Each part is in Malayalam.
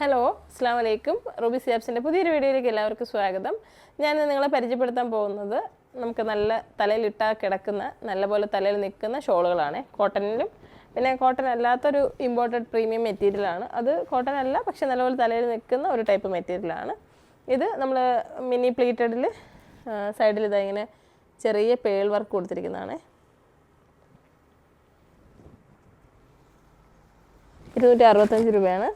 ഹലോ അസ്സാം വലൈക്കും റൂബി സിയാബ്സിന്റെ പുതിയൊരു വീഡിയോയിലേക്ക് എല്ലാവർക്കും സ്വാഗതം. ഞാൻ നിങ്ങളെ പരിചയപ്പെടുത്താൻ പോകുന്നത് നമുക്ക് നല്ല തലയിലിട്ടാൽ കിടക്കുന്ന നല്ലപോലെ തലയിൽ നിൽക്കുന്ന ഷോളുകളാണ്. കോട്ടണിലും പിന്നെ കോട്ടൺ അല്ലാത്തൊരു ഇമ്പോർട്ടഡ് പ്രീമിയം മെറ്റീരിയലാണ് അത് കോട്ടൺ അല്ല പക്ഷെ നല്ലപോലെ തലയിൽ നിൽക്കുന്ന ഒരു ടൈപ്പ് മെറ്റീരിയലാണ് ഇത് നമ്മൾ മിനി പ്ലീറ്റഡിൽ സൈഡിൽ ഇതാ ഇങ്ങനെ ചെറിയ പേൾ വർക്ക് കൊടുത്തിരിക്കുന്നതാണ്. ഇരുന്നൂറ്റി അറുപത്തഞ്ച് രൂപയാണ്.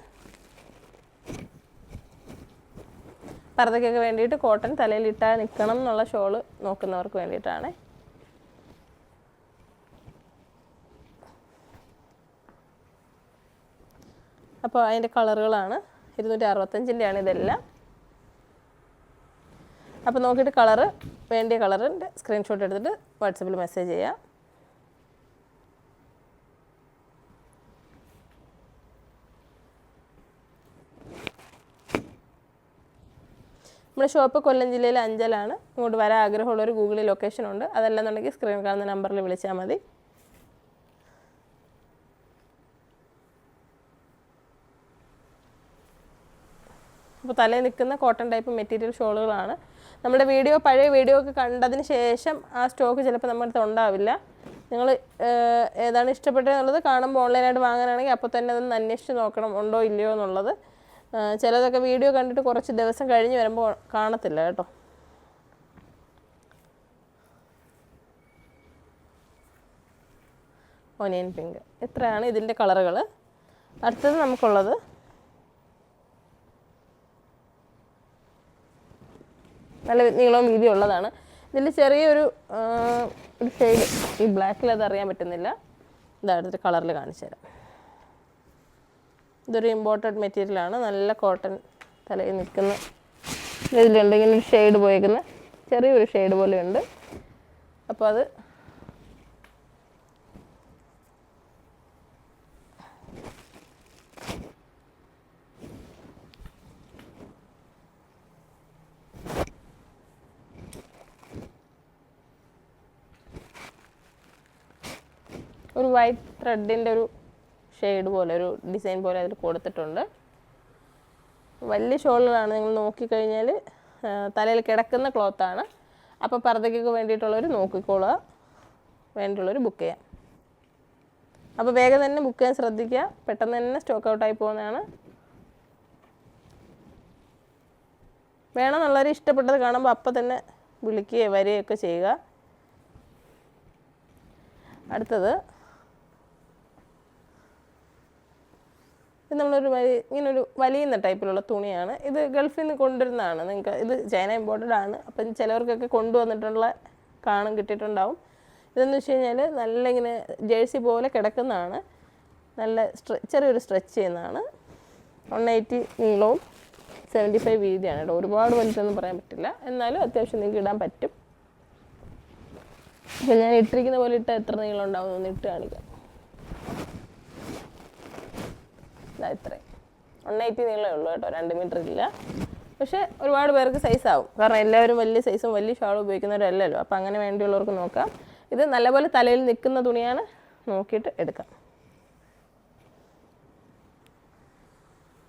പർദ്ദയ്ക്കൊക്കെ വേണ്ടിയിട്ട് കോട്ടൺ തലയിലിട്ടാൽ നിൽക്കണം എന്നുള്ള ഷോൾ നോക്കുന്നവർക്ക് വേണ്ടിയിട്ടാണ്. അപ്പോൾ അതിന്റെ കളറുകളാണ്. ഇരുന്നൂറ്റി അറുപത്തഞ്ചിന്റെയാണ് ഇതെല്ലാം. അപ്പോൾ നോക്കിയിട്ട് കളറ് വേണ്ടിയ കളറിന്റെ സ്ക്രീൻഷോട്ട് എടുത്തിട്ട് വാട്സപ്പിൽ മെസ്സേജ് ചെയ്യാം. നമ്മുടെ ഷോപ്പ് കൊല്ലം ജില്ലയിലെ അഞ്ചലാണ്. ഇങ്ങോട്ട് വരാൻ ആഗ്രഹമുള്ളൊരു ഗൂഗിളിൽ ലൊക്കേഷൻ ഉണ്ട്. അതല്ലെന്നുണ്ടെങ്കിൽ സ്ക്രീൻ കാണുന്ന നമ്പറിൽ വിളിച്ചാൽ മതി. അപ്പോൾ തലയിൽ നിൽക്കുന്ന കോട്ടൺ ടൈപ്പ് മെറ്റീരിയൽ ഷോളുകളാണ്. നമ്മുടെ വീഡിയോ പഴയ വീഡിയോ ഒക്കെ കണ്ടതിന് ശേഷം ആ സ്റ്റോക്ക് ചിലപ്പോൾ നമ്മുടെ അടുത്ത് ഉണ്ടാവില്ല. നിങ്ങൾ ഏതാണ് ഇഷ്ടപ്പെട്ടതെന്നുള്ളത് കാണുമ്പോൾ ഓൺലൈനായിട്ട് വാങ്ങാനാണെങ്കിൽ അപ്പോൾ തന്നെ അതൊന്ന് അന്വേഷിച്ച് നോക്കണം ഉണ്ടോ ഇല്ലയോ എന്നുള്ളത്. ചിലതൊക്കെ വീഡിയോ കണ്ടിട്ട് കുറച്ച് ദിവസം കഴിഞ്ഞ് വരുമ്പോൾ കാണത്തില്ല കേട്ടോ. Onion pink. എത്രയാണ് ഇതിന്റെ കളറുകൾ അടുത്തത് നമുക്കുള്ളത് നല്ല നീളവും വീതിയും ഉള്ളതാണ്. ഇതിൽ ചെറിയൊരു ഒരു ഷെയ്ഡ് ഈ ബ്ലാക്കിൽ അത് അറിയാൻ പറ്റുന്നില്ല. ഇതാ കളറിൽ കാണിച്ചു തരാം ഇതൊരു ഇമ്പോർട്ടഡ് മെറ്റീരിയലാണ് നല്ല കോട്ടൺ തലയിൽ നിൽക്കുന്ന ഇതിലുണ്ട് ഇങ്ങനെ ഒരു ഷെയ്ഡ് പോയേക്കുന്ന. ചെറിയൊരു ഷെയ്ഡ് പോലെ ഉണ്ട് അപ്പോൾ അത് ഒരു വൈറ്റ് ത്രെഡിന്റെ ഒരു ഷെയ്ഡ് പോലെ ഒരു ഡിസൈൻ പോലെ അതിൽ കൊടുത്തിട്ടുണ്ട്. വലിയ ഷോളുകളാണ് നിങ്ങൾ നോക്കിക്കഴിഞ്ഞാൽ തലയിൽ കിടക്കുന്ന ക്ലോത്താണ്. അപ്പോൾ പർദ്ദയ്ക്കൊക്കെ വേണ്ടിയിട്ടുള്ളവർ നോക്കിക്കോളുക. വേണ്ടിയുള്ളവർ ബുക്ക് ചെയ്യാം. അപ്പോൾ വേഗം തന്നെ ബുക്ക് ചെയ്യാൻ ശ്രദ്ധിക്കുക. പെട്ടെന്ന് തന്നെ സ്റ്റോക്ക് ഔട്ടായി പോകുന്നതാണ്. വേണമെന്നുള്ളവർ ഇഷ്ടപ്പെട്ടത് കാണുമ്പോൾ അപ്പം തന്നെ വിളിക്കുകയോ വരികയൊക്കെ ചെയ്യുക. അടുത്തത് നമ്മളൊരു വലിയ ഇങ്ങനൊരു വലിയുന്ന ടൈപ്പിലുള്ള തുണിയാണ്. ഇത് ഗൾഫിൽ നിന്ന് കൊണ്ടുവരുന്നതാണ്. നിങ്ങൾക്ക് ഇത് ചൈന ഇമ്പോർട്ടഡ് ആണ്. അപ്പം ചിലവർക്കൊക്കെ കൊണ്ടുവന്നിട്ടുള്ള കാണും കിട്ടിയിട്ടുണ്ടാവും. ഇതെന്ന് വെച്ച് കഴിഞ്ഞാൽ നല്ല ഇങ്ങനെ ജേഴ്സി പോലെ കിടക്കുന്നതാണ്. നല്ല സ്ട്രെ ചെറിയൊരു സ്ട്രെച്ച് ചെയ്യുന്നതാണ്. വൺ എയ്റ്റി നീളവും സെവന്റി ഫൈവ് വീതിയാണ് കേട്ടോ. ഒരുപാട് വലുതൊന്നും പറയാൻ പറ്റില്ല. എന്നാലും അത്യാവശ്യം നിങ്ങൾക്ക് ഇടാൻ പറ്റും. ഇപ്പം ഞാൻ ഇട്ടിരിക്കുന്ന പോലെ ഇട്ടാൽ എത്ര നീളം ഉണ്ടാവുമെന്ന് ഇട്ട് കാണിക്കാം ഇതാ ഇത്രയും. വൺ എയ്റ്റി നീളമേ ഉള്ളൂ കേട്ടോ രണ്ട് മീറ്റർ ഇല്ല. പക്ഷേ ഒരുപാട് പേർക്ക് സൈസ് ആവും. കാരണം എല്ലാവരും വലിയ സൈസും വലിയ ഷാളും ഉപയോഗിക്കുന്നവരല്ലല്ലോ. അപ്പോൾ അങ്ങനെ വേണ്ടിയുള്ളവർക്ക് നോക്കാം. ഇത് നല്ലപോലെ തലയിൽ നിൽക്കുന്ന തുണിയാണ്. നോക്കിയിട്ട് എടുക്കാം.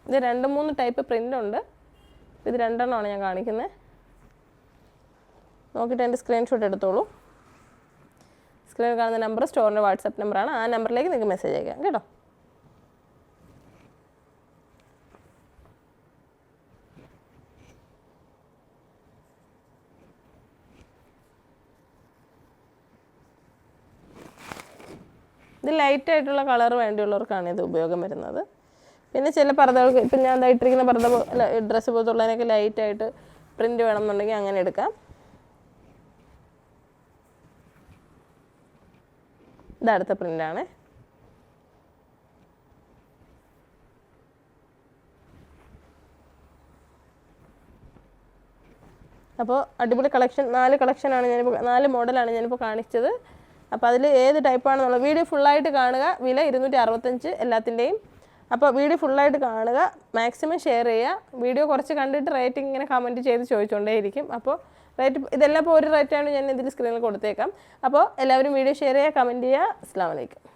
ഇത് രണ്ട് മൂന്ന് ടൈപ്പ് പ്രിന്റ് ഉണ്ട്. ഇത് രണ്ടെണ്ണമാണ് ഞാൻ കാണിക്കുന്നത് നോക്കിയിട്ട് എന്റെ സ്ക്രീൻഷോട്ട് എടുത്തോളൂ. സ്ക്രീനിൽ കാണുന്ന നമ്പർ സ്റ്റോറിന്റെ വാട്സപ്പ് നമ്പറാണ് ആ നമ്പറിലേക്ക് നിങ്ങൾക്ക് മെസ്സേജ് അയക്കാം. കേട്ടോ? ഇത് ലൈറ്റ് ആയിട്ടുള്ള കളർ വേണ്ടിയുള്ളവർക്കാണ് ഇത് ഉപയോഗം വരുന്നത്. പിന്നെ ചില പർദ്ദകൾക്ക് ഇപ്പം ഞാൻ ഇട്ടിരിക്കുന്ന പർദ്ദ ഡ്രസ്സ് പോലത്തുള്ളതിനൊക്കെ ലൈറ്റായിട്ട് പ്രിന്റ് വേണമെന്നുണ്ടെങ്കിൽ അങ്ങനെ എടുക്കാം. ഇത് അടുത്ത പ്രിന്റാണ് അപ്പോൾ അടിപൊളി കളക്ഷൻ നാല് കളക്ഷനാണ് ഞാനിപ്പോൾ നാല് മോഡലാണ് ഞാനിപ്പോൾ കാണിച്ചത്. അപ്പോൾ അതിൽ ഏത് ടൈപ്പാണെന്നുള്ളത് വീഡിയോ ഫുള്ളായിട്ട് കാണുക. വില ഇരുന്നൂറ്റി അറുപത്തഞ്ച് എല്ലാത്തിന്റെയും അപ്പോൾ വീഡിയോ ഫുള്ളായിട്ട് കാണുക. മാക്സിമം ഷെയർ ചെയ്യുക. വീഡിയോ കുറച്ച് കണ്ടിട്ട് റേറ്റിംഗ് ഇങ്ങനെ കമന്റ് ചെയ്ത് ചോദിച്ചുകൊണ്ടേയിരിക്കും അപ്പോൾ റേറ്റ് ഇതെല്ലാം ഇപ്പോൾ ഒരു റേറ്റാണ് ഞാൻ ഇതിൽ സ്ക്രീനിൽ കൊടുത്തേക്കാം. അപ്പോൾ എല്ലാവരും വീഡിയോ ഷെയർ ചെയ്യുക കമന്റ് ചെയ്യുക. അസ്സാം വലൈക്കും